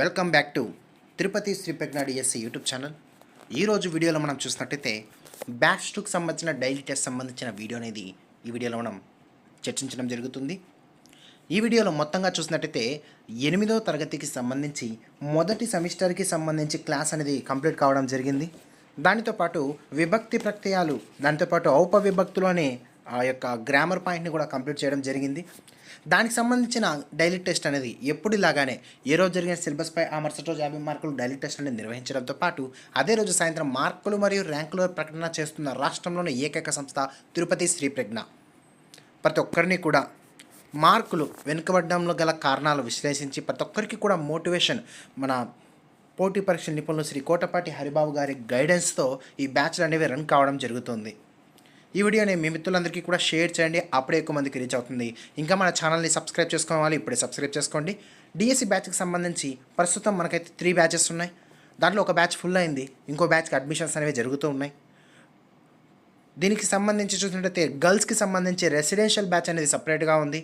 Welcome back to Tirupati Shri పెగ్నాడు SC YouTube channel. ఈరోజు వీడియోలో మనం చూసినట్టయితే బ్యాచ్ టూకి సంబంధించిన డైలీ టెస్ట్ సంబంధించిన వీడియో అనేది ఈ వీడియోలో మనం చర్చించడం జరుగుతుంది. ఈ వీడియోలో మొత్తంగా చూసినట్టయితే ఎనిమిదో తరగతికి సంబంధించి మొదటి సెమిస్టర్కి సంబంధించి క్లాస్ అనేది కంప్లీట్ కావడం జరిగింది. దానితో పాటు విభక్తి ప్రత్యయాలు దాంతోపాటు ఔపవిభక్తులు అనే ఆ యొక్క గ్రామర్ పాయింట్ని కూడా కంప్లీట్ చేయడం జరిగింది. దానికి సంబంధించిన డైలీ టెస్ట్ అనేది ఎప్పుడులాగానే ఏ రోజు జరిగిన సిలబస్పై ఆ మరుసటి రోజు యాభై మార్కులు డైలీ టెస్ట్ అనేది నిర్వహించడంతో పాటు అదే రోజు సాయంత్రం మార్కులు మరియు ర్యాంకుల ప్రకటన చేస్తున్న రాష్ట్రంలోని ఏకైక సంస్థ తిరుపతి శ్రీ ప్రజ్ఞ. ప్రతి ఒక్కరిని కూడా మార్కులు వెనుకబడడంలో గల కారణాలు విశ్లేషించి ప్రతి ఒక్కరికి కూడా మోటివేషన్ మన పోటీ పరీక్ష నిపుణులు శ్రీ కోటపాటి హరిబాబు గారి గైడెన్స్తో ఈ బ్యాచ్లు అనేవి రన్ కావడం జరుగుతుంది. ఈ వీడియోని మీ మిత్రులందరికీ కూడా షేర్ చేయండి. అప్పుడే ఎక్కువ మందికి రీచ్ అవుతుంది. ఇంకా మన ఛానల్ని సబ్స్క్రైబ్ చేసుకోవాలి. ఇప్పుడే సబ్స్క్రైబ్ చేసుకోండి. డిఎస్సి బ్యాచ్కి సంబంధించి ప్రస్తుతం మనకైతే త్రీ బ్యాచెస్ ఉన్నాయి. దాంట్లో ఒక బ్యాచ్ ఫుల్ అయింది. ఇంకో బ్యాచ్కి అడ్మిషన్స్ అనేవి జరుగుతూ ఉన్నాయి. దీనికి సంబంధించి చూసినట్టయితే గర్ల్స్కి సంబంధించి రెసిడెన్షియల్ బ్యాచ్ అనేది సపరేట్గా ఉంది.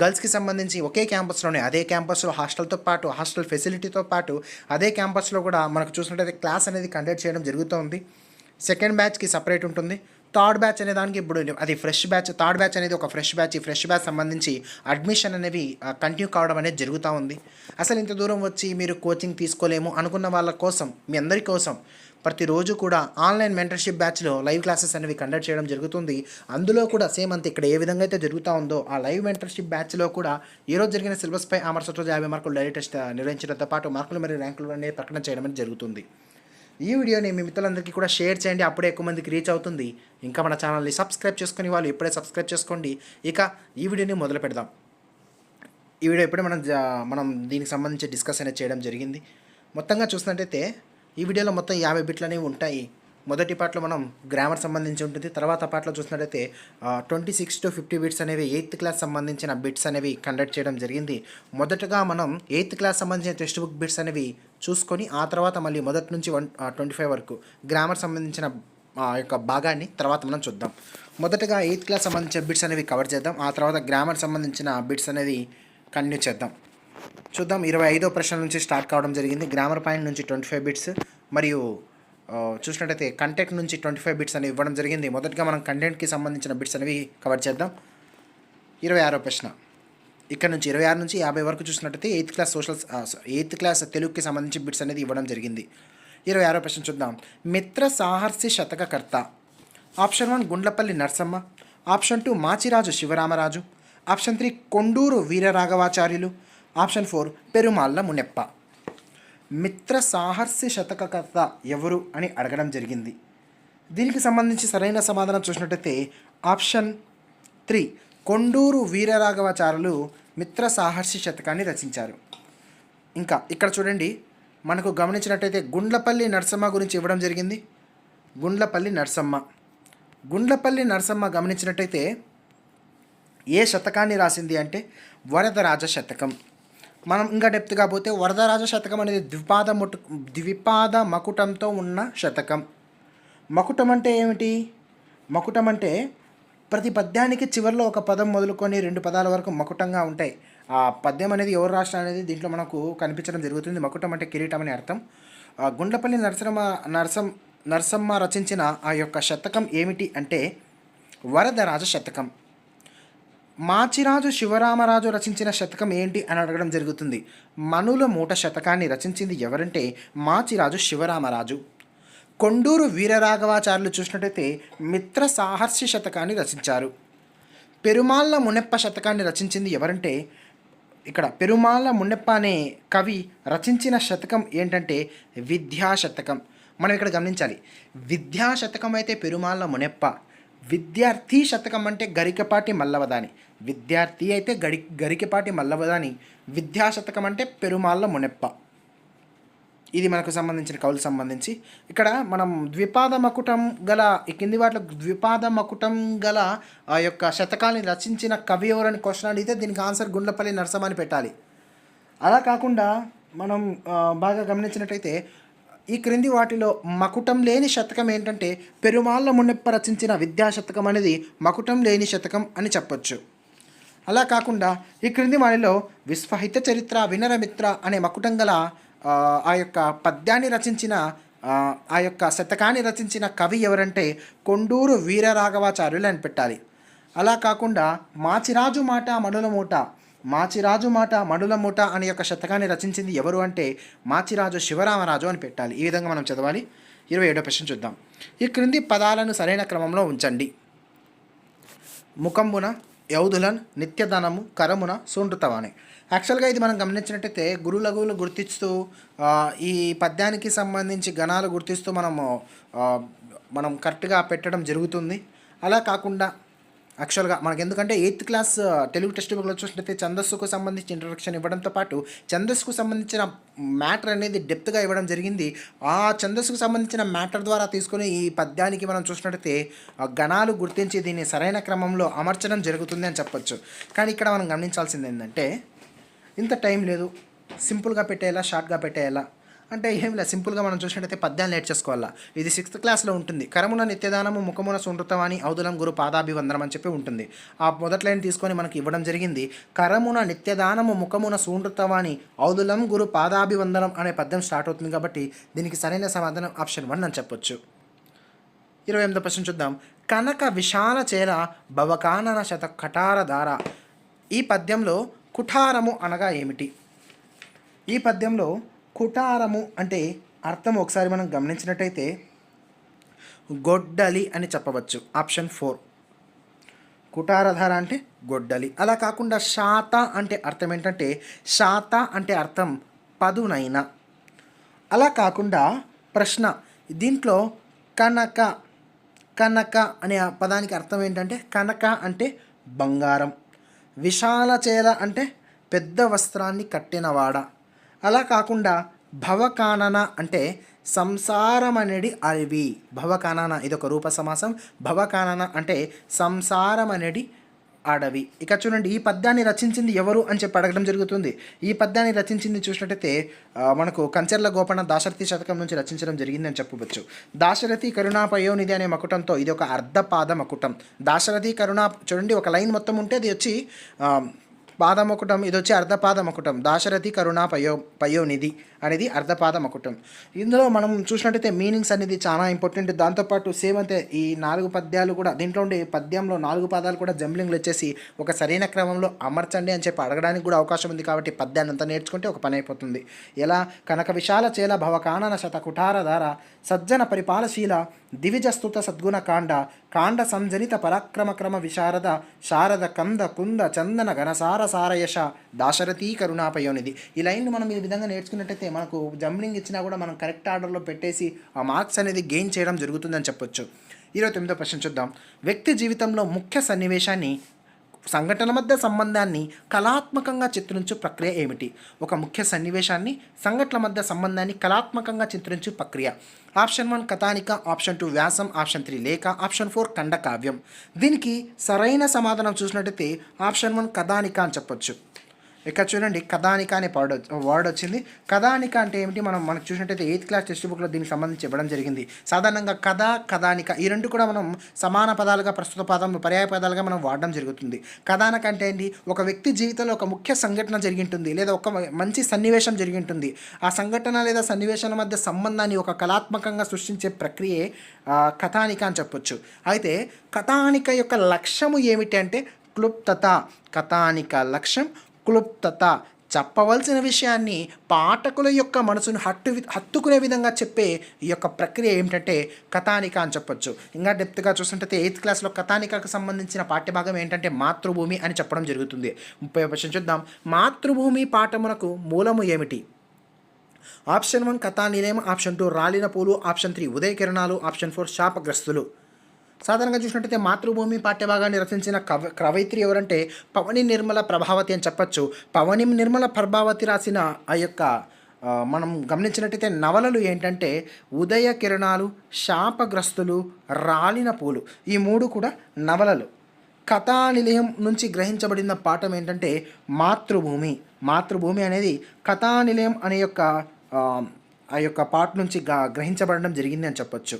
గర్ల్స్కి సంబంధించి ఒకే క్యాంపస్లోనే అదే క్యాంపస్లో హాస్టల్తో పాటు హాస్టల్ ఫెసిలిటీతో పాటు అదే క్యాంపస్లో కూడా మనకు చూసినట్టయితే క్లాస్ అనేది కండక్ట్ చేయడం జరుగుతుంది సెకండ్ బ్యాచ్కి సపరేట్ ఉంటుంది. థర్డ్ బ్యాచ్ అనే దానికి ఇప్పుడు అది ఫ్రెష్ బ్యాచ్ థర్డ్ బ్యాచ్ అనేది ఒక ఫ్రెష్ బ్యాచ్. ఈ ఫ్రెష్ బ్యాచ్ సంబంధించి అడ్మిషన్ అనేవి కంటిన్యూ కావడం అనేది జరుగుతూ ఉంది. అసలు ఇంత దూరం వచ్చి మీరు కోచింగ్ తీసుకోలేము అనుకున్న వాళ్ళ కోసం మీ అందరి కోసం ప్రతిరోజు కూడా ఆన్లైన్ మెంటర్షిప్ బ్యాచ్లో లైవ్ క్లాసెస్ అనేవి కండక్ట్ చేయడం జరుగుతుంది. అందులో కూడా సేమ్ అంత ఇక్కడ ఏ విధంగా అయితే జరుగుతూ ఉందో ఆ లైవ్ మెంటర్షిప్ బ్యాచ్లో కూడా ఈరోజు జరిగిన సిలబస్పై ఆ మరుసటి రోజు యాభై మార్కులు డైరీ టెస్ట్ నిర్వహించడంతో పాటు మార్కులు మరియు ర్యాంకులు అనేది ప్రకటన చేయడం అనేది జరుగుతుంది. ఈ వీడియోని మీ మిత్రులందరికీ కూడా షేర్ చేయండి. అప్పుడే ఎక్కువ మందికి రీచ్ అవుతుంది. ఇంకా మన ఛానల్ని సబ్స్క్రైబ్ చేసుకుని వాళ్ళు ఇప్పుడే సబ్స్క్రైబ్ చేసుకోండి. ఇక ఈ వీడియోని మొదలు పెడదాం. ఈ వీడియో ఇప్పుడే మనం మనం దీనికి సంబంధించి డిస్కస్ అనేది చేయడం జరిగింది. మొత్తంగా చూసినట్టయితే ఈ వీడియోలో మొత్తం యాభై బిట్లు అనేవి ఉంటాయి. మొదటి పాటలో మనం గ్రామర్ సంబంధించి ఉంటుంది. తర్వాత పాటలో చూసినట్టయితే twenty six to fifty bits అనేవి ఎయిత్ క్లాస్ సంబంధించిన బిట్స్ అనేవి కండక్ట్ చేయడం జరిగింది. మొదటగా మనం ఎయిత్ క్లాస్ సంబంధించిన టెక్స్ట్ బుక్ బిట్స్ అనేవి చూసుకొని ఆ తర్వాత మళ్ళీ మొదటి నుంచి వన్ ట్వంటీ ఫైవ్ వరకు గ్రామర్ సంబంధించిన ఆ యొక్క భాగాన్ని తర్వాత మనం చూద్దాం. మొదటగా ఎయిత్ క్లాస్ సంబంధించిన బిట్స్ అనేవి కవర్ చేద్దాం. ఆ తర్వాత గ్రామర్ సంబంధించిన బిట్స్ అనేది కంటిన్యూ చేద్దాం. చూద్దాం ఇరవై ఐదో ప్రశ్న నుంచి స్టార్ట్ కావడం జరిగింది. గ్రామర్ పాయింట్ నుంచి ట్వంటీ ఫైవ్ బిట్స్ మరియు చూసినట్టయితే కంటెంట్ నుంచి ట్వంటీ ఫైవ్ బిట్స్ అనేవి ఇవ్వడం జరిగింది. మొదటగా మనం కంటెంట్కి సంబంధించిన బిట్స్ అనేవి కవర్ చేద్దాం. ఇరవై ఆరో ప్రశ్న. ఇక్కడ నుంచి ఇరవై ఆరు నుంచి యాభై వరకు చూసినట్టయితే eighth class social eighth class తెలుగుకి సంబంధించి బిట్స్ అనేది ఇవ్వడం జరిగింది. ఇరవై ఆరో ప్రశ్న చూద్దాం. మిత్ర సాహర్సి శతకకర్త. Option one Gundlapalli Narsamma. Option two Machiraju Sivaramaraju. Option three Konduru Veeraraghavacharyulu. Option four Perumalla Muneppa. మిత్ర సాహర్స్య శతకకర్త ఎవరు అని అడగడం జరిగింది. దీనికి సంబంధించి సరైన సమాధానం చూసినట్టయితే ఆప్షన్ త్రీ కొండూరు వీరరాఘవాచారులు మిత్ర సాహర్షి శతకాన్ని రచించారు. ఇంకా ఇక్కడ చూడండి మనకు గమనించినట్టయితే గుండ్లపల్లి నరసమ్మ గురించి ఇవ్వడం జరిగింది. గుండ్లపల్లి నరసమ్మ. గుండ్లపల్లి నరసమ్మ గమనించినట్టయితే ఏ శతకాన్ని రాసింది అంటే వరదరాజ శతకం. మనం ఇంకా డెప్త్గా పోతే వరదరాజ శతకం అనేది ద్విపాద ముటు ద్విపాద మకుటంతో ఉన్న శతకం. మకుటం అంటే ఏమిటి? మకుటం అంటే ప్రతి పద్యానికి చివరిలో ఒక పదం మొదలుకొని రెండు పదాల వరకు మకుటంగా ఉంటాయి. ఆ పద్యం అనేది ఎవరు రాష్ట్రం అనేది దీంట్లో మనకు కనిపించడం జరుగుతుంది. మకుటం అంటే కిరీటం అని అర్థం. గుండ్లపల్లి నరసమ్మ నరసం నరసమ్మ రచించిన ఆ యొక్క శతకం ఏమిటి అంటే వరదరాజ శతకం. మాచిరాజు శివరామరాజు రచించిన శతకం ఏంటి అని అడగడం జరుగుతుంది. మనుల మూట శతకాన్ని రచించింది ఎవరంటే మాచిరాజు శివరామరాజు. కొండూరు వీరరాఘవాచార్యులు చూసినట్టయితే మిత్ర సాహర్షి శతకాన్ని రచించారు. పెరుమాళ్ళ మునెప్ప శతకాన్ని రచించింది ఎవరంటే ఇక్కడ పెరుమాళ్ళ మున్నెప్ప అనే కవి రచించిన శతకం ఏంటంటే విద్యా శతకం. మనం ఇక్కడ గమనించాలి. విద్యా శతకం అయితే పెరుమాళ్ళ మునెప్ప విద్యార్థి శతకం అంటే గరికపాటి మల్లవదాని. విద్యార్థి అయితే గడి గరికపాటి మల్లవదాని విద్యా శతకం అంటే పెరుమాళ్ళ మునెప్ప. ఇది మనకు సంబంధించిన కవులు సంబంధించి. ఇక్కడ మనం ద్విపాద మకుటం గల ఈ కింది వాటిలో ద్విపాద మకుటం గల ఆ యొక్క శతకాన్ని రచించిన కవి ఎవరని క్వశ్చన్ అడిగితే దీనికి ఆన్సర్ గుండ్లపల్లి నరసమని పెట్టాలి. అలా కాకుండా మనం బాగా గమనించినట్టయితే ఈ క్రింది వాటిలో మకుటం లేని శతకం ఏంటంటే పెరుమాళ్ళ మున్నెప్ప రచించిన విద్యా శతకం అనేది మకుటం లేని శతకం అని చెప్పొచ్చు. అలా కాకుండా ఈ క్రింది వారిలో విశ్వహిత చరిత్ర వినరమిత్ర అనే మకుటం గల ఆ, యొక్క పద్యాన్ని రచించిన ఆ, ఆ యొక్క శతకాన్ని రచించిన కవి ఎవరంటే కొండూరు వీరరాఘవాచార్యులు అని పెట్టాలి. అలా కాకుండా మాచిరాజు మాట మనుల మూట మాచిరాజు మాట మనుల మూట అనే యొక్క శతకాన్ని రచించింది ఎవరు అంటే మాచిరాజు శివరామరాజు అని పెట్టాలి. ఈ విధంగా మనం చదవాలి. ఇరవై ఏడో ప్రశ్న చూద్దాం. ఈ క్రింది పదాలను సరైన క్రమంలో ఉంచండి. ముఖంబున యౌధులన్ నిత్యధనము కరమున సూండుతవాని. యాక్చువల్గా ఇది మనం గమనించినట్టయితే గురులగులు గుర్తిస్తూ ఈ పద్యానికి సంబంధించి గణాలు గుర్తిస్తూ మనము మనం కరెక్ట్గా పెట్టడం జరుగుతుంది. అలా కాకుండా యాక్చువల్గా మనకి ఎందుకంటే ఎయిత్ క్లాస్ తెలుగు టెక్స్ట్ బుక్లో చూసినట్టయితే ఛందస్సుకు సంబంధించి ఇంట్రొడక్షన్ ఇవ్వడంతో పాటు ఛందస్సుకు సంబంధించిన మ్యాటర్ అనేది డెప్త్గా ఇవ్వడం జరిగింది. ఆ ఛందస్సుకు సంబంధించిన మ్యాటర్ ద్వారా తీసుకుని ఈ పద్యానికి మనం చూసినట్టయితే ఆ గణాలు గుర్తించి దీన్ని సరైన క్రమంలో అమర్చడం జరుగుతుంది అని చెప్పొచ్చు. కానీ ఇక్కడ మనం గమనించాల్సింది ఏంటంటే ఇంత టైం లేదు. సింపుల్గా పెట్టేయాలా షార్ట్గా పెట్టేయాలా? అంటే ఏం లేదు సింపుల్గా మనం చూసినట్టయితే పద్యాలు నేర్చేసుకోవాలా. ఇది సిక్స్త్ క్లాస్లో ఉంటుంది. కరమున నిత్యదానము ముఖమున సునృతమని ఔదులం గురు పాదాభివందనం అని చెప్పి ఉంటుంది. ఆ మొదటి లైన్ తీసుకొని మనకి ఇవ్వడం జరిగింది. కరమున నిత్యదానము ముఖమున సూనృతవాణి ఔదులం గురు పాదాభివందనం అనే పద్యం స్టార్ట్ అవుతుంది కాబట్టి దీనికి సరైన సమాధానం ఆప్షన్ వన్ అని చెప్పొచ్చు. ఇరవై ఎనిమిదో ప్రశ్న చూద్దాం. కనక విశాల చేర భవకానన శత కటార ధార. ఈ పద్యంలో కుఠారము అనగా ఏమిటి? ఈ పద్యంలో కుటారము అంటే అర్థం ఒకసారి మనం గమనించినట్టయితే గొడ్డలి అని చెప్పవచ్చు. Option four. కుటారధార అంటే గొడ్డలి. అలా కాకుండా శాత అంటే అర్థం ఏంటంటే శాత అంటే అర్థం పదునైన. అలా కాకుండా ప్రశ్న దీంట్లో కనక కనక అనే పదానికి అర్థం ఏంటంటే కనక అంటే బంగారం. విశాల చేల అంటే పెద్ద వస్త్రాన్ని కట్టినవాడ అలా కాకుండా భవకానన అంటే సంసారం అనేది అడవి. భవకానన ఇది ఒక రూప సమాసం. భవకానన అంటే సంసారం అనేది అడవి. ఇక చూడండి ఈ పద్యాన్ని రచించింది ఎవరు అని చెప్పి అడగడం జరుగుతుంది. ఈ పద్యాన్ని రచించింది చూసినట్టయితే మనకు కంచెర్ల గోపన్న దాశరథి శతకం నుంచి రచించడం జరిగిందని చెప్పవచ్చు. దాశరథి కరుణా పయోనిధి అనే మకుటంతో ఇది ఒక అర్ధపాద మకుటం. దాశరథి కరుణా చూడండి ఒక లైన్ మొత్తం ఉంటే అది వచ్చి పాదముకుటం ఇది వచ్చి అర్ధపాద మకుటం దాశరథి కరుణా పయో పయోనిధి అనేది అర్థపాదమకుటం ఇందులో మనం చూసినట్టయితే మీనింగ్స్ అనేది చాలా ఇంపార్టెంట్. దాంతోపాటు సేమ్ అంతే ఈ నాలుగు పద్యాలు కూడా దీంట్లో ఉండే పద్యంలో నాలుగు పదాలు కూడా జంబ్లింగ్లు వచ్చేసి ఒక సరైన క్రమంలో అమర్చండి అని చెప్పి అడగడానికి కూడా అవకాశం ఉంది కాబట్టి పద్యాన్ని అంతా నేర్చుకుంటే ఒక పని అయిపోతుంది. ఎలా? కనక విశాల చేల భవకానన శత కుఠార ధార సజ్జన పరిపాలశీల దివిజస్తుత సద్గుణ కాండ కాండ సంజనిత పరాక్రమ క్రమ విశారద శారద కంద కుంద చందన ఘనసార సారయశ దాశరథీ కరుణాపయోనిది ఈ లైన్ మనం ఈ విధంగా నేర్చుకున్నట్టయితే మనకు జంబ్లింగ్ ఇచ్చినా కూడా మనం కరెక్ట్ ఆర్డర్లో పెట్టేసి ఆ మార్క్స్ అనేది గెయిన్ చేయడం జరుగుతుందని చెప్పొచ్చు. ఇరవై తొమ్మిదో ప్రశ్న చూద్దాం. వ్యక్తి జీవితంలో ముఖ్య సన్నివేశాన్ని సంఘటన మధ్య సంబంధాన్ని కళాత్మకంగా చిత్రించు ప్రక్రియ ఏమిటి? ఒక ముఖ్య సన్నివేశాన్ని సంఘటన మధ్య సంబంధాన్ని కళాత్మకంగా చిత్రించు ప్రక్రియ. ఆప్షన్ వన్ కథానిక ఆప్షన్ టూ వ్యాసం ఆప్షన్ త్రీ లేఖ ఆప్షన్ ఫోర్ ఖండకావ్యం. దీనికి సరైన సమాధానం చూసినట్టయితే ఆప్షన్ వన్ కథానిక అని చెప్పొచ్చు. ఇక్కడ చూడండి కథానిక అనే వర్డ్ వర్డ్ వచ్చింది. కథానిక అంటే ఏమిటి? మనం మనకు చూసినట్టయితే ఎయిత్ క్లాస్ టెక్స్ట్ బుక్లో దీనికి సంబంధించి ఇవ్వడం జరిగింది. సాధారణంగా కథ కథానిక ఈ రెండు కూడా మనం సమాన పదాలుగా ప్రస్తుత పదం పర్యాయ పదాలుగా మనం వాడడం జరుగుతుంది. కథానిక అంటే ఏంటి? ఒక వ్యక్తి జీవితంలో ఒక ముఖ్య సంఘటన జరిగింటుంది లేదా ఒక మంచి సన్నివేశం జరిగింటుంది. ఆ సంఘటన లేదా సన్నివేశాల మధ్య సంబంధాన్ని ఒక కళాత్మకంగా సృష్టించే ప్రక్రియే కథానిక అని చెప్పొచ్చు. అయితే కథానిక యొక్క లక్ష్యము ఏమిటి అంటే క్లుప్తత. కథానిక లక్ష్యం క్లుప్తత చెప్పవలసిన విషయాన్ని పాఠకుల యొక్క మనసును హట్టు హత్తుకునే విధంగా చెప్పే ఈ యొక్క ప్రక్రియ ఏమిటంటే కథానిక అని చెప్పొచ్చు. ఇంకా డెప్త్గా చూస్తుంటే ఎయిత్ క్లాస్లో కథానికకు సంబంధించిన పాఠ్యభాగం ఏంటంటే మాతృభూమి అని చెప్పడం జరుగుతుంది. ముప్పై ప్రశ్న చూద్దాం. మాతృభూమి పాఠమునకు మూలము ఏమిటి? ఆప్షన్ వన్ కథానిలయం ఆప్షన్ టూ రాలిన పూలు ఆప్షన్ త్రీ ఉదయ కిరణాలు ఆప్షన్ ఫోర్ శాపగ్రస్తులు. సాధారణంగా చూసినట్టయితే మాతృభూమి పాఠ్యభాగాన్ని రచించిన కవ కవయిత్రి ఎవరంటే పవని నిర్మల ప్రభావతి అని చెప్పచ్చు. పవని నిర్మల ప్రభావతి రాసిన ఆ యొక్క మనం గమనించినట్టయితే నవలలు ఏంటంటే ఉదయ కిరణాలు శాపగ్రస్తులు రాలిన పూలు. ఈ మూడు కూడా నవలలు. కథా నిలయం నుంచి గ్రహించబడిన పాఠం ఏంటంటే మాతృభూమి. మాతృభూమి అనేది కథా నిలయం అనే యొక్క ఆ, యొక్క పాట నుంచి గా- గ్రహించబడడం జరిగింది అని చెప్పొచ్చు.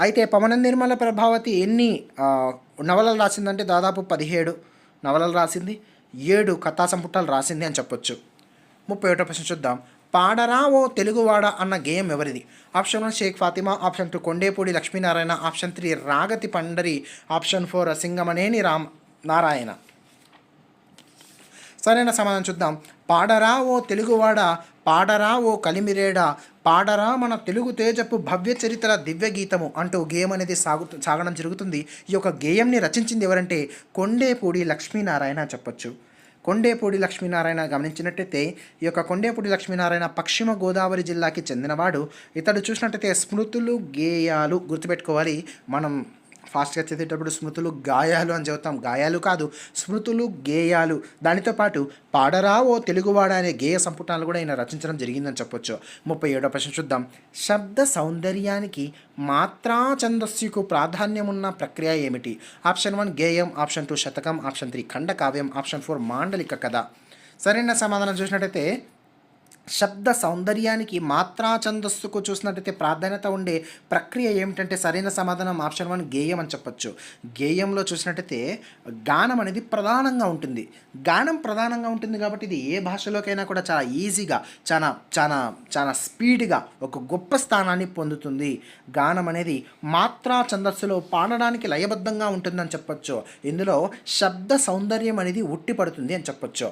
అయితే పవన నిర్మల ప్రభావతి ఎన్ని నవలలు రాసిందంటే దాదాపు పదిహేడు నవలలు రాసింది ఏడు కథా సంపుటాలు రాసింది అని చెప్పొచ్చు. ముప్పై ఒకటో ప్రశ్న చూద్దాం. పాడరా ఓ తెలుగువాడ అన్న గేయం ఎవరిది? Option one Sheikh Fatima option two Kondepudi Lakshminarayana option three Ragati Pandari option four Singamaneni Ram Narayana. సరైన సమాధానం చూద్దాం. పాడరా ఓ తెలుగువాడ పాడరా ఓ కలిమిరేడ పాడరా మన తెలుగు తేజపు భవ్య చరిత్ర దివ్య గీతము అంటూ గేయం అనేది సాగు సాగడం జరుగుతుంది. ఈ యొక్క గేయంని రచించింది ఎవరంటే కొండేపూడి లక్ష్మీనారాయణ చెప్పొచ్చు. కొండేపూడి లక్ష్మీనారాయణ గమనించినట్టయితే ఈ యొక్క కొండేపూడి లక్ష్మీనారాయణ పశ్చిమ గోదావరి జిల్లాకి చెందినవాడు. ఇతడు చూసినట్టయితే స్మృతులు గేయాలు గుర్తుపెట్టుకోవాలి. మనం ఫాస్ట్గా చదివేటప్పుడు స్మృతులు గాయాలు అని చెబుతాం. గాయాలు కాదు స్మృతులు గేయాలు. దానితో పాటు పాడరా ఓ తెలుగువాడ అనే గేయ సంపుటాలు కూడా ఆయన రచించడం జరిగిందని చెప్పొచ్చు. ముప్పై ఏడో ప్రశ్న చూద్దాం. శబ్ద సౌందర్యానికి మాత్రా ఛందస్సుకు ప్రాధాన్యం ఉన్న ప్రక్రియ ఏమిటి? ఆప్షన్ వన్ గేయం ఆప్షన్ టూ శతకం ఆప్షన్ త్రీ ఖండకావ్యం ఆప్షన్ ఫోర్ మాండలిక కథ. సరైన సమాధానం చూసినట్టయితే శబ్ద సౌందర్యానికి మాత్రా ఛందస్సుకు చూసినట్టయితే ప్రాధాన్యత ఉండే ప్రక్రియ ఏమిటంటే సరైన సమాధానం ఆప్షన్ వన్ గేయం అని చెప్పొచ్చు. గేయంలో చూసినట్టయితే గానం అనేది ప్రధానంగా ఉంటుంది. గానం ప్రధానంగా ఉంటుంది కాబట్టి ఇది ఏ భాషలోకైనా కూడా చాలా ఈజీగా చాలా చాలా చాలా స్పీడ్గా ఒక గొప్ప స్థానాన్ని పొందుతుంది. గానం అనేది మాత్రా ఛందస్సులో పాడడానికి లయబద్ధంగా ఉంటుందని చెప్పొచ్చు. ఇందులో శబ్ద సౌందర్యం అనేది ఉట్టిపడుతుంది అని చెప్పొచ్చు.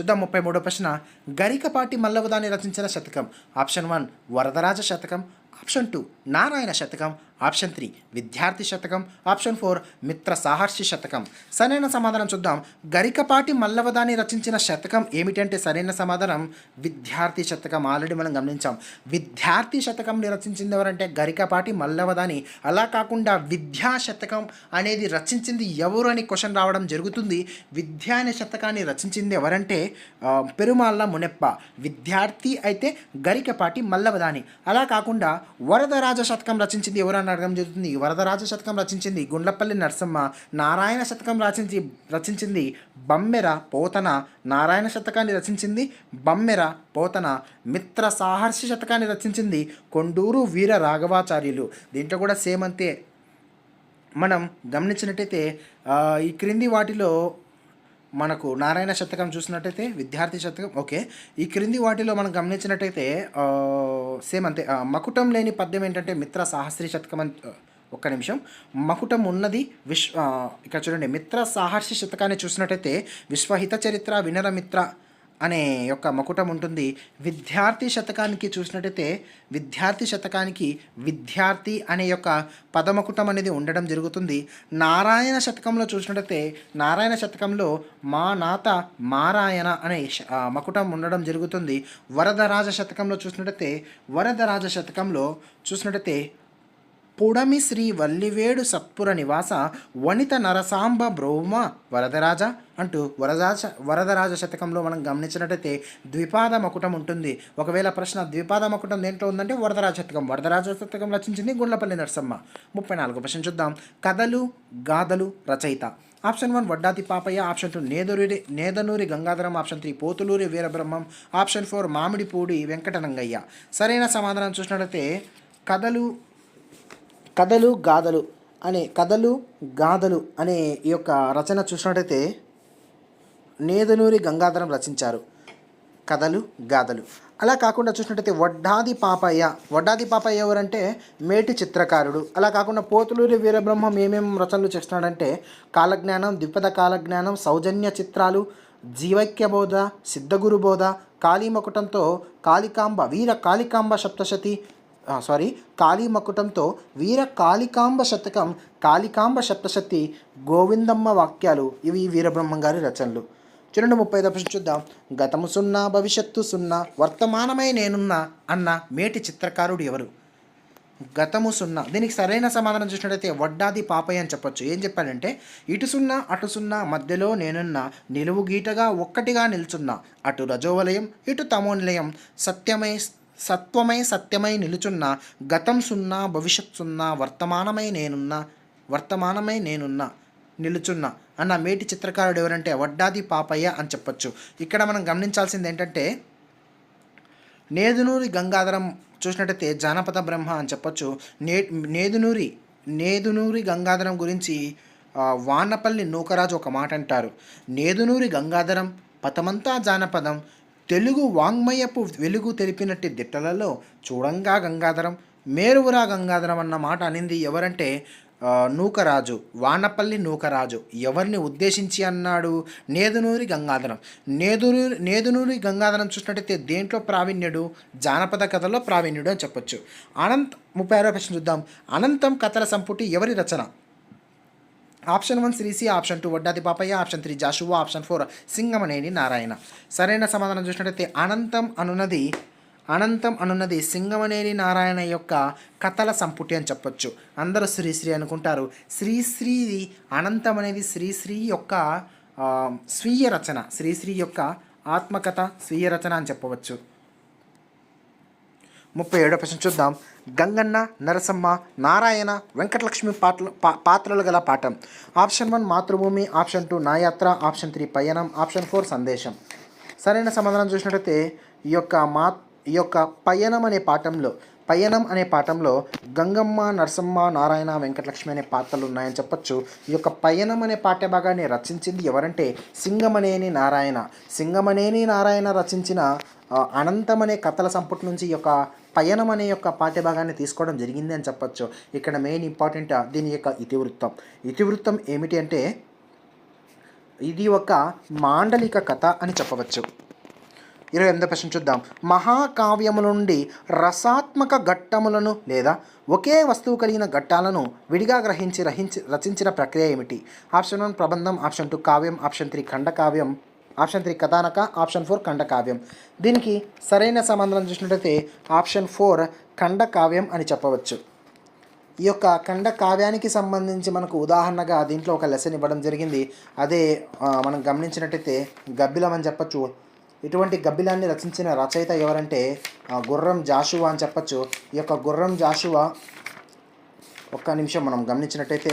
చూద్దాం ముప్పై మూడో ప్రశ్న. గరికపాటి మల్లవదాని రచించిన శతకం. ఆప్షన్ వన్ వరదరాజ శతకం. ఆప్షన్ టూ నారాయణ శతకం. ఆప్షన్ త్రీ విద్యార్థి శతకం. ఆప్షన్ ఫోర్ మిత్ర సాహర్షి శతకం. సరైన సమాధానం చూద్దాం. గరికపాటి మల్లవదాని రచించిన శతకం ఏమిటంటే సరైన సమాధానం విద్యార్థి శతకం. ఆల్రెడీ మనం గమనించాం. విద్యార్థి శతకంని రచించింది ఎవరంటే గరికపాటి మల్లవదాని. అలా కాకుండా విద్యా శతకం అనేది రచించింది ఎవరు అని క్వశ్చన్ రావడం జరుగుతుంది. విద్యా అనే శతకాన్ని రచించింది ఎవరంటే పెరుమాళ్ళ మునెప్ప. విద్యార్థి అయితే గరికపాటి మల్లవదాని. అలా కాకుండా వరదరాజ శతకం రచించింది ఎవరన్నా నాటకం అడగడం జరుగుతుంది. వరదరాజ శతకం రచించింది గుండ్లపల్లి నరసమ్మ నారాయణ శతకం రచించి రచించింది బమ్మెర పోతన నారాయణ శతకాన్ని రచించింది బమ్మెర పోతన మిత్ర సాహర్షి శతకాన్ని రచించింది కొండూరు వీర రాఘవాచార్యులు. దీంట్లో కూడా సేమ్ అంతే. మనం గమనించినట్టయితే ఈ క్రింది వాటిలో మనకు నారాయణ శతకం చూసినట్టయితే విద్యార్థి శతకం ఓకే. ఈ క్రింది వాటిలో మనం గమనించినట్టయితే సేమ్ అంతే. మకుటం లేని పద్యం ఏంటంటే మిత్ర సాహస్రి శతకం అని ఒక్క నిమిషం. మకుటం ఉన్నది విశ్వ ఇక్కడ చూడండి మిత్ర సాహర్షి శతకాన్ని చూసినట్టయితే విశ్వహిత చరిత్ర వినరమిత్ర మిత్ర అనే యొక్క మకుటం ఉంటుంది. విద్యార్థి శతకానికి చూసినట్టయితే విద్యార్థి శతకానికి విద్యార్థి అనే యొక్క పదమకుటం అనేది ఉండడం జరుగుతుంది. నారాయణ శతకంలో చూసినట్టయితే నారాయణ శతకంలో మా నాత మారాయణ అనే మకుటం ఉండడం జరుగుతుంది. వరదరాజ శతకంలో చూసినట్టయితే వరదరాజ శతకంలో చూసినట్టయితే పుడమి శ్రీ వల్లివేడు సత్పుర నివాస వనిత నరసాంబ బ్రోమ వరదరాజ అంటూ వరదాజ వరదరాజ శతకంలో మనం గమనించినట్టయితే ద్విపాద మకుటం ఉంటుంది. ఒకవేళ ప్రశ్న ద్విపాద మకుటం దేంట్లో ఉందంటే వరదరాజ శతకం. వరదరాజ శతకం రచించింది గుండ్లపల్లి నరసమ్మ. ముప్పై నాలుగు ప్రశ్న చూద్దాం. కథలు గాథలు రచయిత. Option one Vaddadi Papayya option two Nedaruri Nedunuri Gangadharam option three Potuluri Veerabrahmam option four Mamidipudi Venkatarangaiah సరైన సమాధానం చూసినట్లయితే కథలు కథలు గాథలు అనే కథలు గాథలు అనే ఈ యొక్క రచన చూసినట్టయితే నేదనూరి గంగాధరం రచించారు. కథలు గాథలు. అలా కాకుండా చూసినట్టయితే వడ్డాది పాపయ్య. వడ్డాది పాపయ్య ఎవరంటే మేటి చిత్రకారుడు. అలా కాకుండా పోతులూరి వీరబ్రహ్మం ఏమేమి రచనలు చేస్తున్నాడంటే కాలజ్ఞానం ద్విపద కాలజ్ఞానం సౌజన్య చిత్రాలు జీవైక్య బోధ సిద్ధగురు బోధ కాళీమకుటంతో కాళికాంబ వీర కాళికాంబ సప్తశతి సారీ కాళీ మకుటంతో వీర కాళికాంబ శతకం కాళికాంబ సప్తశతి గోవిందమ్మ వాక్యాలు. ఇవి వీరబ్రహ్మం గారి రచనలు. చూడండి ముప్పై ఐదు ప్రశ్న చూద్దాం. గతము సున్నా భవిష్యత్తు సున్నా వర్తమానమై నేనున్నా అన్న మేటి చిత్రకారుడు ఎవరు? గతము సున్నా. దీనికి సరైన సమాధానం చూసినట్టయితే వడ్డాది పాపయ్య అని చెప్పొచ్చు. ఏం చెప్పాడంటే ఇటు సున్నా అటు సున్నా మధ్యలో నేనున్నా నిలువు గీటగా ఒక్కటిగా నిల్చున్నా. అటు రజోవలయం ఇటు తమోనిలయం సత్యమే సత్యమై సత్వమై సత్యమై నిలుచున్న గతం సున్నా భవిష్యత్ సున్నా వర్తమానమై నేనున్నా వర్తమానమై నేనున్నా నిలుచున్న అన్న మేటి చిత్రకారుడు ఎవరంటే వడ్డాది పాపయ్య అని చెప్పొచ్చు. ఇక్కడ మనం గమనించాల్సింది ఏంటంటే నేదునూరి గంగాధరం చూసినట్టయితే జానపద బ్రహ్మ అని చెప్పొచ్చు. నే నేదునూరి నేదునూరి గంగాధరం గురించి వానపల్లి నూకరాజు ఒక మాట అంటారు నేదునూరి గంగాధరం పతమంతా జానపదం తెలుగు వాంగ్మయపు వెలుగు తెలిపినట్టి దిట్టలలో చూడంగా గంగాధరం మేరువురా గంగాధరం అన్న మాట అనింది ఎవరంటే నూకరాజు వానపల్లి నూకరాజు. ఎవరిని ఉద్దేశించి అన్నాడు? నేదునూరి గంగాధరం. నేదునూరి నేదునూరి గంగాధరం చూసినట్టయితే దేంట్లో ప్రావీణ్యుడు? జానపద కథలో ప్రావీణ్యుడు అని చెప్పొచ్చు. అనంత ముప్పై ఆరో ప్రశ్న చూద్దాం. అనంతం కథల సంపుటి ఎవరి రచన? Option one శ్రీసి option two Vaddadi Papayya option three Jashuva option four Singamaneni Narayana. సరైన సమాధానం చూసినట్టయితే అనంతం అనున్నది అనంతం అనున్నది సింగమనేని నారాయణ యొక్క కథల సంపుటి అని చెప్పొచ్చు. అందరూ శ్రీశ్రీ అనుకుంటారు. శ్రీశ్రీ అనంతం అనేది శ్రీశ్రీ యొక్క స్వీయ రచన శ్రీశ్రీ యొక్క ఆత్మకథ స్వీయ రచన అని చెప్పవచ్చు. ముప్పై ఏడో ప్రశ్న చూద్దాం. గంగన్న నరసమ్మ నారాయణ వెంకటలక్ష్మి పాటలు పా- పాత్రలు గల పాఠం. ఆప్షన్ వన్ మాతృభూమి ఆప్షన్ టూ నాయాత్ర ఆప్షన్ త్రీ పయనం ఆప్షన్ ఫోర్ సందేశం. సరైన సమాధానం చూసినట్టయితే ఈ యొక్క మా ఈ యొక్క పయనం అనే పాఠంలో పయనం అనే పాఠంలో గంగమ్మ నరసమ్మ నారాయణ వెంకటలక్ష్మి అనే పాత్రలు ఉన్నాయని చెప్పొచ్చు. ఈ యొక్క పయనం అనే పాఠ్యభాగాన్ని రచించింది ఎవరంటే సింగమనేని నారాయణ. సింగమనేని నారాయణ రచించిన అనంతం అనే కథల సంపుటి నుంచి ఈ యొక్క పయనం అనే యొక్క పాఠ్యభాగాన్ని తీసుకోవడం జరిగింది అని చెప్పొచ్చు. ఇక్కడ మెయిన్ ఇంపార్టెంట్ దీని యొక్క ఇతివృత్తం. ఇతివృత్తం ఏమిటి అంటే ఇది ఒక మాండలిక కథ అని చెప్పవచ్చు. ఇరవై ఎనిమిది ప్రశ్న చూద్దాం. మహాకావ్యము నుండి రసాత్మక ఘట్టములను లేదా ఒకే వస్తువు కలిగిన ఘట్టాలను విడిగా గ్రహించి రహించి రచించిన ప్రక్రియ ఏమిటి? ఆప్షన్ వన్ ప్రబంధం ఆప్షన్ టూ కావ్యం ఆప్షన్ త్రీ ఖండకావ్యం ఆప్షన్ త్రీ కథానక ఆప్షన్ ఫోర్ ఖండకావ్యం. దీనికి సరైన సమాధానం చూసినట్టయితే ఆప్షన్ ఫోర్ ఖండకావ్యం అని చెప్పవచ్చు. ఈ యొక్క ఖండ కావ్యానికి సంబంధించి మనకు ఉదాహరణగా దీంట్లో ఒక లెసన్ ఇవ్వడం జరిగింది. అదే మనం గమనించినట్టయితే గబ్బిలం అని చెప్పచ్చు. ఇటువంటి గబ్బిలాన్ని రచించిన రచయిత ఎవరంటే గుర్రం జాషువా అని చెప్పచ్చు. ఈ యొక్క గుర్రం జాషువా ఒక్క నిమిషం మనం గమనించినట్టయితే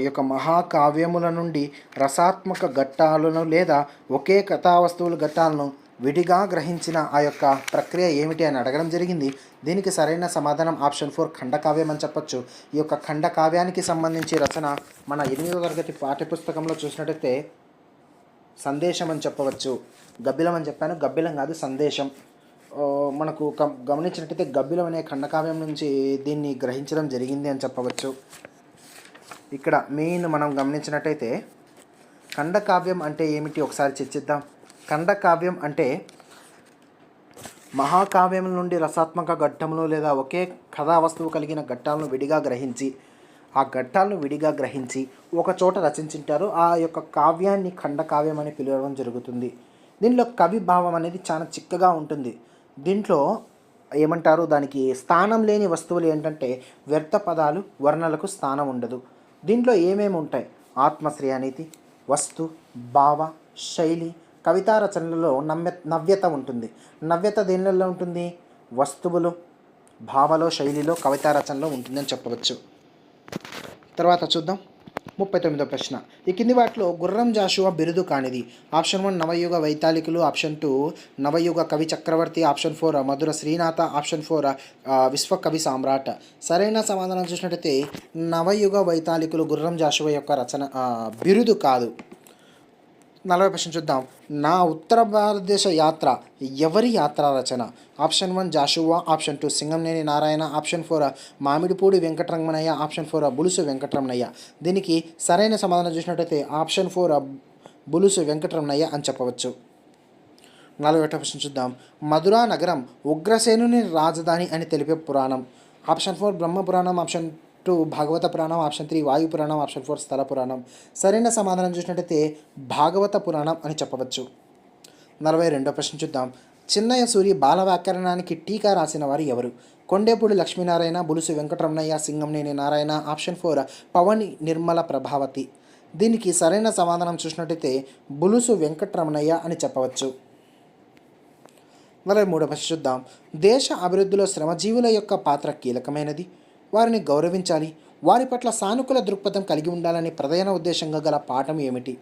ఈ యొక్క మహాకావ్యముల నుండి రసాత్మక ఘట్టాలను లేదా ఒకే కథా వస్తువుల ఘట్టాలను విడిగా గ్రహించిన ఆ యొక్క ప్రక్రియ ఏమిటి అని అడగడం జరిగింది. దీనికి సరైన సమాధానం ఆప్షన్ ఫోర్ ఖండకావ్యం అని చెప్పొచ్చు. ఈ యొక్క ఖండకావ్యానికి సంబంధించి రచన మన ఎనిమిదో తరగతి పాఠ్యపుస్తకంలో చూసినట్టయితే సందేశం అని చెప్పవచ్చు. గబ్బిలం అని చెప్పాను. గబ్బిలం కాదు సందేశం. మనకు గమ- గమనించినట్టయితే గబ్బిలం అనే ఖండకావ్యం నుంచి దీన్ని గ్రహించడం జరిగింది అని చెప్పవచ్చు. ఇక్కడ మెయిన్ మనం గమనించినట్టయితే ఖండకావ్యం అంటే ఏమిటి? ఒకసారి చర్చిద్దాం. ఖండకావ్యం అంటే మహాకావ్యం నుండి రసాత్మక ఘట్టములు లేదా ఒకే కథా వస్తువు కలిగిన ఘట్టాలను విడిగా గ్రహించి ఆ ఘట్టాలను విడిగా గ్రహించి ఒక చోట రచించింటారు. ఆ యొక్క కావ్యాన్ని ఖండకావ్యం అని పిలవడం జరుగుతుంది. దీనిలో కవి భావం అనేది చాలా చిక్కగా ఉంటుంది. దీంట్లో ఏమంటారు? దానికి స్థానం లేని వస్తువులు ఏంటంటే వ్యర్థ పదాలు వర్ణలకు స్థానం ఉండదు. దీంట్లో ఏమేమి ఉంటాయి? ఆత్మశ్రీ అనేది వస్తు భావ శైలి కవితా రచనలలో నవ్య నవ్యత ఉంటుంది. నవ్యత దేనిలో ఉంటుంది? వస్తువులు భావలో శైలిలో కవితా రచనలో ఉంటుందని చెప్పవచ్చు. తర్వాత చూద్దాం. ముప్పై తొమ్మిదో ప్రశ్న. ఈ కింది వాటిలో గుర్రం జాషువా బిరుదు కానిది. ఆప్షన్ వన్ నవయుగ వైతాళికులు ఆప్షన్ టూ నవయుగ కవి చక్రవర్తి ఆప్షన్ ఫోర్ మధుర శ్రీనాథ ఆప్షన్ ఫోర్ విశ్వకవి సామ్రాట్. సరైన సమాధానం చూసినట్టయితే నవయుగ వైతాళికులు గుర్రం జాషువా యొక్క రచన బిరుదు కాదు. నలభై ప్రశ్న చూద్దాం. నా ఉత్తర భారతదేశ యాత్ర ఎవరి యాత్ర రచన? Option one Jashuva option two Singamneni Narayana option four Mamidipudi Venkataramanayya option four Bulusu Venkataramanayya. దీనికి సరైన సమాధానం చూసినట్టయితే ఆప్షన్ ఫోర్ బులుసు వెంకటరమణయ్య అని చెప్పవచ్చు. నలభై ప్రశ్న చూద్దాం. మధురా నగరం ఉగ్రసేనుని రాజధాని అని తెలిపే పురాణం. ఆప్షన్ ఫోర్ బ్రహ్మ పురాణం ఆప్షన్ టూ భాగవత పురాణం ఆప్షన్ త్రీ వాయు పురాణం ఆప్షన్ ఫోర్ స్థల పురాణం. సరైన సమాధానం చూసినట్టయితే భాగవత పురాణం అని చెప్పవచ్చు. నలభై రెండో ప్రశ్న చూద్దాం. చిన్నయ్య సూరి బాల వ్యాకరణానికి టీకా రాసిన వారు ఎవరు? Kondepudi Lakshminarayana Bulusu Venkataramanayya Singamaneni Narayana option four Pavani Nirmala Prabhavathi. దీనికి సరైన సమాధానం చూసినట్టయితే బులుసు వెంకటరమణయ్య అని చెప్పవచ్చు. నలభై మూడవ ప్రశ్న చూద్దాం. దేశ అభివృద్ధిలో శ్రమజీవుల యొక్క పాత్ర కీలకమైనది? వారిని గౌరవించాలి. వారి పట్ల సానుకూల దృక్పథం కలిగి ఉండాలని ప్రధాన ఉద్దేశంగా గల పాఠం ఏమిటి?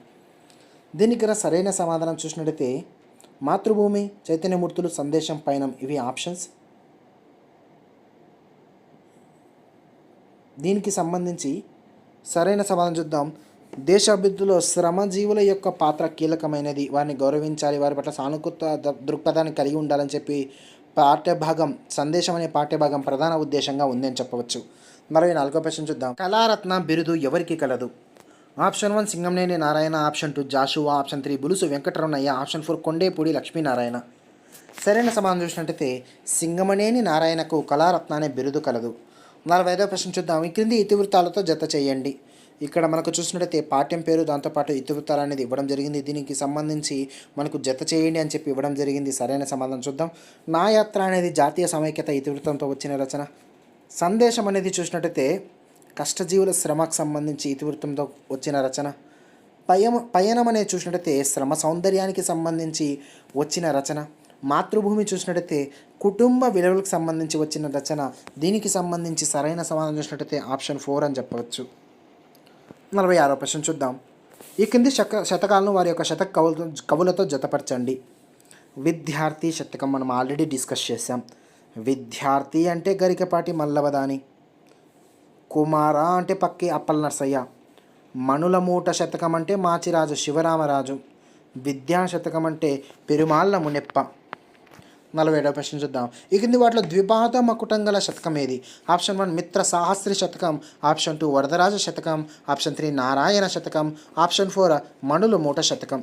దీనికి గల సరైన సమాధానం చూసినట్టయితే మాతృభూమి చైతన్యమూర్తులు సందేశం పైన ఇవి ఆప్షన్స్. దీనికి సంబంధించి సరైన సమాధానం చూద్దాం. దేశ అభివృద్ధిలో శ్రమజీవుల యొక్క పాత్ర కీలకమైనది. వారిని గౌరవించాలి. వారి పట్ల సానుకూల దృక్పథాన్ని కలిగి ఉండాలని చెప్పి పాఠ్యభాగం సందేశం అనే పాఠ్యభాగం ప్రధాన ఉద్దేశంగా ఉందని చెప్పవచ్చు. మరో నాలుగో ప్రశ్న చూద్దాం. కళారత్న బిరుదు ఎవరికి కలదు? Option one Singamneni Narayana option two Jashuva option three Bulusu Venkataramanayya option four Kondepudi Lakshminarayana. సరైన సమాధానం చూసినట్టయితే సింగమనేని నారాయణకు కళారత్న అనే బిరుదు కలదు. నలభై ఐదో ప్రశ్న చూద్దాం. ఈ క్రింది ఇతివృత్తాలతో జత చేయండి. ఇక్కడ మనకు చూసినట్టయితే పాఠ్యం పేరు దాంతోపాటు ఇతివృత్తాలు అనేది ఇవ్వడం జరిగింది. దీనికి సంబంధించి మనకు జత చేయండి అని చెప్పి ఇవ్వడం జరిగింది. సరైన సమాధానం చూద్దాం. నా యాత్ర అనేది జాతీయ సమైక్యత ఇతివృత్తంతో వచ్చిన రచన. సందేశం అనేది చూసినట్టయితే కష్టజీవుల శ్రమకు సంబంధించి ఇతివృత్తంతో వచ్చిన రచన. పయమ పయనం అనేది చూసినట్టయితే శ్రమ సౌందర్యానికి సంబంధించి వచ్చిన రచన. మాతృభూమి చూసినట్టయితే కుటుంబ విలువలకు సంబంధించి వచ్చిన రచన. దీనికి సంబంధించి సరైన సమాధానం చూసినట్టయితే ఆప్షన్ ఫోర్ అని చెప్పవచ్చు. నలభై ఆరో ప్రశ్న చూద్దాం. ఈ కింది శక శతకాలను వారి యొక్క శతక కవులతో కవులతో జతపరచండి. విద్యార్థి శతకం మనం ఆల్రెడీ డిస్కస్ చేసాం విద్యార్థి అంటే గరికపాటి మల్లవదాని. కుమార అంటే పక్కి అప్పల నర్సయ్య. మణుల మూట శతకం అంటే మాచిరాజు శివరామరాజు. విద్యా శతకం అంటే పెరుమాళ్ళ మునెప్ప. నలభై ఏడవ ప్రశ్న చూద్దాం. ఈ కింది వాటిలో ద్విపాద మకుటంగల శతకం ఏది? ఆప్షన్ వన్ మిత్ర సాహస్రి శతకం. ఆప్షన్ టూ వరదరాజ శతకం. ఆప్షన్ త్రీ నారాయణ శతకం. ఆప్షన్ ఫోర్ మణుల మూట శతకం.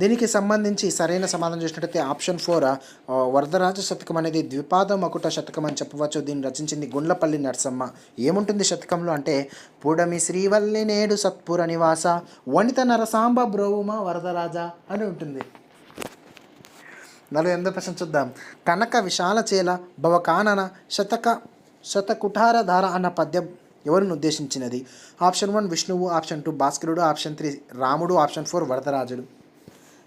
దీనికి సంబంధించి సరైన సమాధానం చూసినట్టయితే ఆప్షన్ ఫోర్ వరదరాజ శతకం అనేది ద్విపాద మకుట శతకం అని చెప్పవచ్చు. దీన్ని రచించింది గుండ్లపల్లి నరసమ్మ. ఏముంటుంది శతకంలో అంటే పూడమి శ్రీవల్లి నేడు సత్పుర నివాస వనిత నరసాంబ బ్రోవుమ వరదరాజ అని ఉంటుంది. నలభై ఎనిమిదో ప్రశ్న చూద్దాం కనక విశాల చేల భవకానన శతక శతకుఠార ధార అన్న పద్యం ఎవరిని ఉద్దేశించినది? ఆప్షన్ వన్ విష్ణువు ఆప్షన్ టూ భాస్కరుడు ఆప్షన్ త్రీ రాముడు ఆప్షన్ ఫోర్ వరదరాజుడు.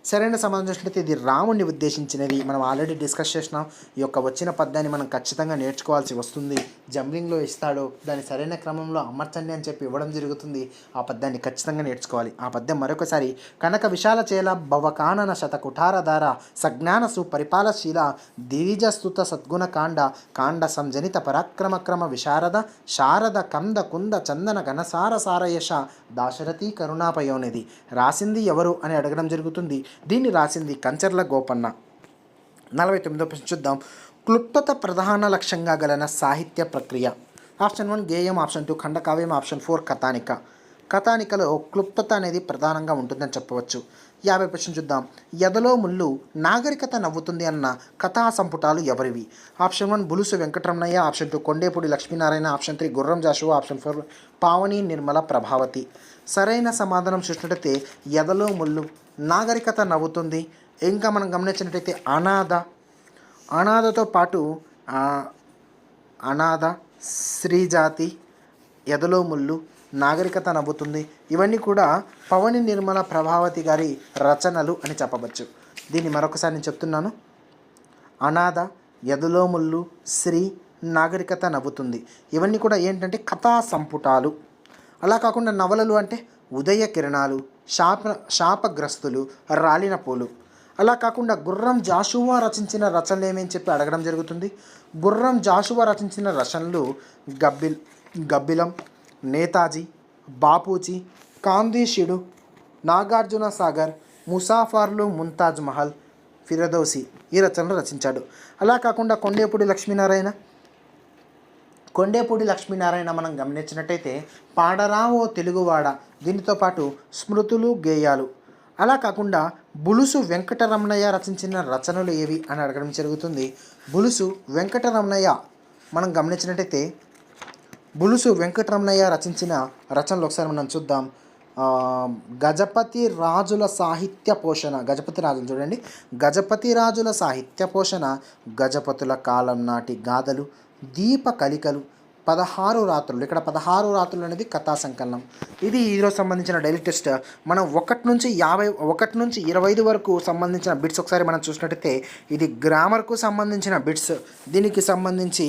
సరైన సమాధానం చూసినట్లయితే ఇది రాముడిని ఉద్దేశించినది. మనం ఆల్రెడీ డిస్కస్ చేసినాం. ఈ యొక్క వచ్చిన పద్యాన్ని మనం ఖచ్చితంగా నేర్చుకోవాల్సి వస్తుంది. జంబ్లింగ్లో ఇస్తాడు. దాన్ని సరైన క్రమంలో అమర్చండి అని చెప్పి ఇవ్వడం జరుగుతుంది. ఆ పద్యాన్ని ఖచ్చితంగా నేర్చుకోవాలి. ఆ పద్యం మరొకసారి కనక విశాల చేల భవకానన శత కుఠారధార సజ్ఞాన సుపరిపాలశీల దివిజస్తుత సద్గుణ కాండ కాండ సంజనిత పరాక్రమక్రమ విశారద శారద కంద కుంద చందన ఘనసార సారయశ దాశరథి కరుణాపయోనిది రాసింది ఎవరు అని అడగడం జరుగుతుంది. దీన్ని రాసింది కంచర్ల గోపన్న. నలభై తొమ్మిదో ప్రశ్న చూద్దాం. క్లుప్తత ప్రధాన లక్ష్యంగా గలన సాహిత్య ప్రక్రియ. ఆప్షన్ వన్ గేయం ఆప్షన్ టూ ఖండకావ్యం ఆప్షన్ ఫోర్ కథానిక. కథానికలో క్లుప్తత అనేది ప్రధానంగా ఉంటుందని చెప్పవచ్చు. యాభై ప్రశ్న చూద్దాం. ఎదలో ముళ్ళు నాగరికత నవ్వుతుంది అన్న కథా సంపుటాలు ఎవరివి? Option one Bulusu Venkataramanayya option two Kondepudi Lakshminarayana option three Gurram Jashuva option four Pavani Nirmala Prabhavati. సరైన సమాధానం చూసినట్టయితే ఎదలో ముళ్ళు నాగరికత నవ్వుతుంది. ఇంకా మనం గమనించినట్టయితే అనాథ. అనాథతో పాటు అనాథ స్త్రీజాతి ఎదలో ముళ్ళు నాగరికత నవ్వుతుంది. ఇవన్నీ కూడా పవని నిర్మల ప్రభావతి గారి రచనలు అని చెప్పవచ్చు. దీన్ని మరొకసారి నేను చెప్తున్నాను. అనాథ యదులోముళ్ళు శ్రీ నాగరికత నవ్వుతుంది. ఇవన్నీ కూడా ఏంటంటే కథా సంపుటాలు. అలా కాకుండా నవలలు అంటే ఉదయ కిరణాలు శాప శాపగ్రస్తులు రాలిన పూలు. అలా కాకుండా గుర్రం జాషువా రచించిన రచనలు ఏమేమి చెప్పి అడగడం జరుగుతుంది? గుర్రం జాషువా రచించిన రచనలు గబ్బిల్ గబ్బిలం నేతాజీ బాపూజీ కాందీషుడు నాగార్జున సాగర్ ముసాఫర్లు ముంతాజ్ మహల్ ఫిరదౌసి ఈ రచనలు రచించాడు. అలా కాకుండా కొండేపూడి లక్ష్మీనారాయణ కొండేపూడి లక్ష్మీనారాయణ మనం గమనించినట్టయితే పాడరావో తెలుగువాడ దీనితో పాటు స్మృతులు గేయాలు. అలా కాకుండా బులుసు వెంకటరమణయ్య రచించిన రచనలు ఏవి అని అడగడం జరుగుతుంది. బులుసు వెంకటరమణయ్య మనం గమనించినట్టయితే బులుసు వెంకటరమణయ్య రచించిన రచనలు ఒకసారి మనం చూద్దాం. గజపతి రాజుల సాహిత్య పోషణ గజపతి రాజులు చూడండి. గజపతి రాజుల సాహిత్య పోషణ గజపతుల కాలం నాటి గాథలు దీప కలికలు పదహారు రాత్రులు. ఇక్కడ పదహారు రాత్రులు అనేది కథా సంకలనం. ఇది ఈరోజు సంబంధించిన డైలీ టెస్ట్. మనం ఒకటి నుంచి యాభై ఒకటి నుంచి ఇరవై ఐదు వరకు సంబంధించిన బిట్స్ ఒకసారి మనం చూసినట్టయితే ఇది గ్రామర్కు సంబంధించిన బిట్స్. దీనికి సంబంధించి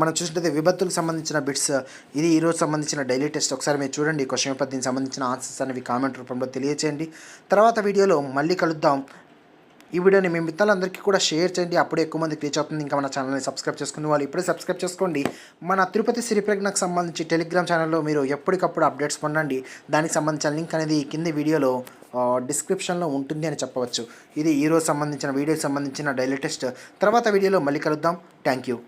మనం చూసినట్లయితే విభత్తులకు సంబంధించిన బిట్స్ ఇది ఈరోజు సంబంధించిన డైలీ టెస్ట్ ఒకసారి మీరు చూడండి క్వశ్చన్ పేపర్ దీనికి సంబంధించిన ఆన్సర్స్ అనేవి కామెంట్ రూపంలో తెలియచేయండి. తర్వాత వీడియోలో మళ్ళీ కలుద్దాం. ఈ వీడియోని మీ మిత్రులందరికీ కూడా షేర్ చేయండి. అప్పుడే ఎక్కువ మందికి రీచ్ అవుతుంది. ఇంకా మన ఛానల్ని సబ్స్క్రైబ్ చేసుకునే వాళ్ళు ఇప్పుడే సబ్స్క్రైబ్ చేసుకోండి. మన తిరుపతి శ్రీప్రజ్ఞకు సంబంధించి టెలిగ్రామ్ ఛానల్లో మీరు ఎప్పటికప్పుడు అప్డేట్స్ పొందండి. దానికి సంబంధించిన లింక్ అనేది కింది వీడియోలో డిస్క్రిప్షన్లో ఉంటుంది అని చెప్పవచ్చు. ఇది ఈరోజు సంబంధించిన వీడియోకి సంబంధించిన డైలీ టెస్ట్ తర్వాత వీడియోలో మళ్ళీ కలుద్దాం. Thank you